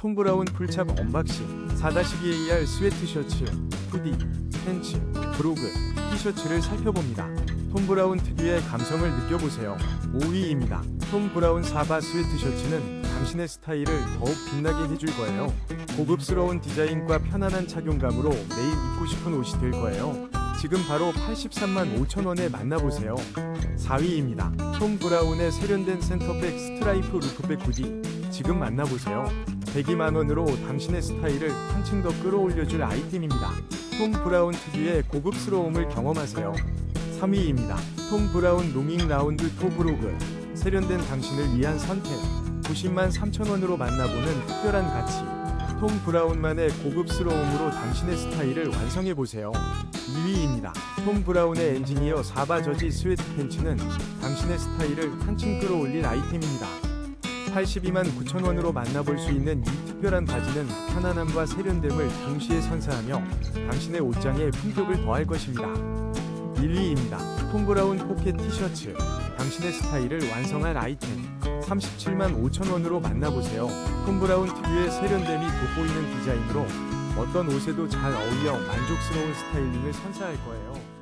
톰 브라운 풀착 언박싱 4-2AR 스웨트 셔츠, 후디, 팬츠, 브로그, 티셔츠를 살펴봅니다. 톰 브라운 특유의 감성을 느껴보세요. 5위입니다. 톰 브라운 사바 스웨트 셔츠는 당신의 스타일을 더욱 빛나게 해줄 거예요. 고급스러운 디자인과 편안한 착용감으로 매일 입고 싶은 옷이 될 거예요. 지금 바로 83만 5천 원에 만나보세요. 4위입니다. 톰 브라운의 세련된 센터백 스트라이프 루프백 후디. 지금 만나보세요. 102만 원으로 당신의 스타일을 한층 더 끌어올려줄 아이템입니다. 톰 브라운 특유의 고급스러움을 경험하세요. 3위입니다. 톰 브라운 로밍 라운드 토브로그. 세련된 당신을 위한 선택. 90만 3천 원으로 만나보는 특별한 가치. 톰 브라운만의 고급스러움으로 당신의 스타일을 완성해 보세요. 2위입니다. 톰 브라운의 엔지니어 사바 저지 스웨트 팬츠는 당신의 스타일을 한층 끌어올릴 아이템입니다. 82만 9천 원으로 만나볼 수 있는 이 특별한 바지는 편안함과 세련됨을 동시에 선사하며 당신의 옷장에 품격을 더할 것입니다. 1위입니다. 톰 브라운 포켓 티셔츠. 당신의 스타일을 완성할 아이템. 37만 5천 원으로 만나보세요. 톰 브라운 특유의 세련됨이 돋보이는 디자인으로 어떤 옷에도 잘 어울려 만족스러운 스타일링을 선사할 거예요.